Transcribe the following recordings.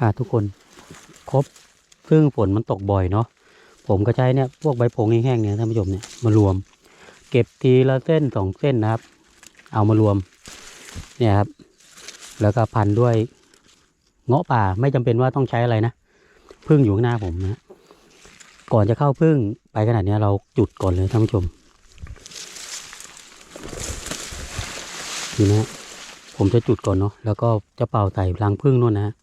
อ่าทุกคนครบซึ่งฝนมันตกบ่อยเนาะผมก็ใช้เนี่ยพวกใบผงแห้งๆเนี่ยท่านผู้ชมเนี่ยมารวม เก็บทีละเส้นสองเส้นนะครับ เอามารวมเนี่ยครับ แล้วก็พันด้วยเงาะป่าไม่จำเป็นว่าต้องใช้อะไรนะพึ่งอยู่ข้างหน้าผมนะก่อนจะเข้าพึ่งไปขนาดนี้เราจุดก่อนเลยท่านผู้ชม นี่นะผมจะจุดก่อนเนาะแล้วก็จะเป่าใส่รังพึ่งนู่นนะ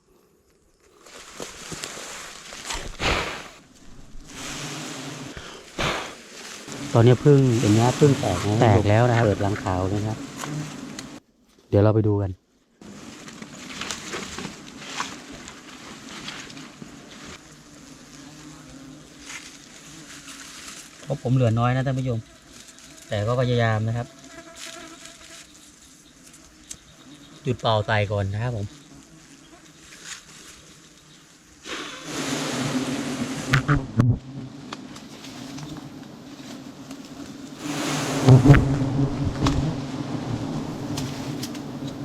ตอนนี้พึ่งเป็นนี้พึ่งแตกนะแตกแล้วนะครับเปิดรังขาวเลยนะครับ เดี๋ยวเราไปดูกัน เพราะผมเหลือน้อยนะท่านผู้ชม แต่ก็พยายามนะครับ จุดเป่าใส่ก่อนนะครับผม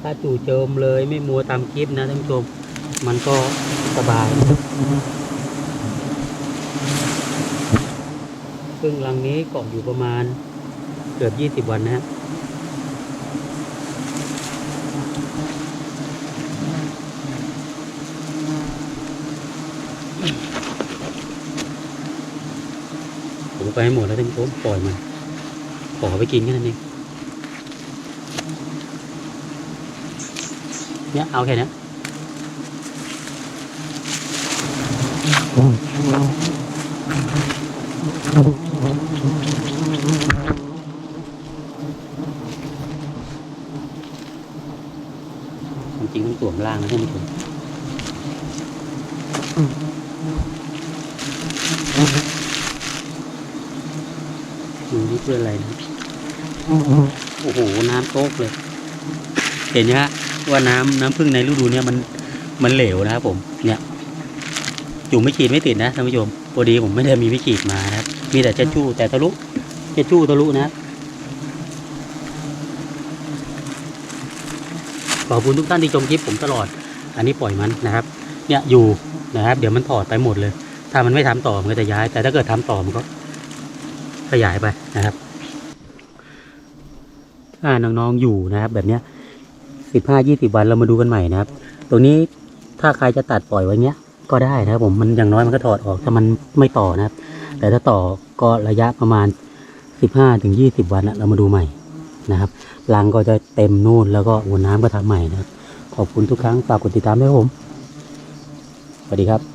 ถ้าจู่โจมเลยไม่มัวตามคลิปนะท่านผู้ชมมันก็สบายซึ่งรังนี้เกาะอยู่ประมาณเกือบยี่สิบวันนะฮะ ไปให้หมดแล้วท่านผู้ชมปล่อยมัน ขอไปกินแค่นั้นเองเนี่ยเอาแค่นี้ความจริงต้องสวมล่างนะท่านผู้ชม ดูนี่เพื่ออะไรนะโอ้โหน้ำโต๊กเลย เห็นไหมฮะว่าน้ำน้ำพึ่งในฤดูเนี้ยมันมันเหลวนะครับผม เนี่ยจุ่มไม่ขีดไม่ติดนะท่านผู้ชมพอดีผมไม่ได้มีไม่ขีดมานะครับ มีแต่เช็ดชู่แต่ทะลุเช็ดชู่ทะลุนะขอบคุณทุกท่านที่ชมคลิปผมตลอด อันนี้ปล่อยมันนะครับ เนี่ยอยู่นะครับ เดี๋ยวมันถอดไปหมดเลย ถ้ามันไม่ทำต่อมันก็จะย้าย แต่ถ้าเกิดทำต่อมันก็ ขยายไปนะครับถ้าน้องๆอยู่นะครับ แบบเนี้ยสิบห้ายี่สิบวันเรามาดูกันใหม่นะครับ ตรงนี้ถ้าใครจะตัดปล่อยไว้เนี้ย ก็ได้นะครับผมมันอย่างน้อยมันก็ถอดออกถ้ามันไม่ต่อนะครับ แต่ถ้าต่อก็ระยะประมาณสิบห้าถึงยี่สิบวันนะเรามาดูใหม่นะครับรังก็จะเต็มนู่นแล้วก็วนน้ำก็ทำใหม่นะครับ ขอบคุณทุกครั้งฝากกดติดตามด้วยครับผมสวัสดีครับ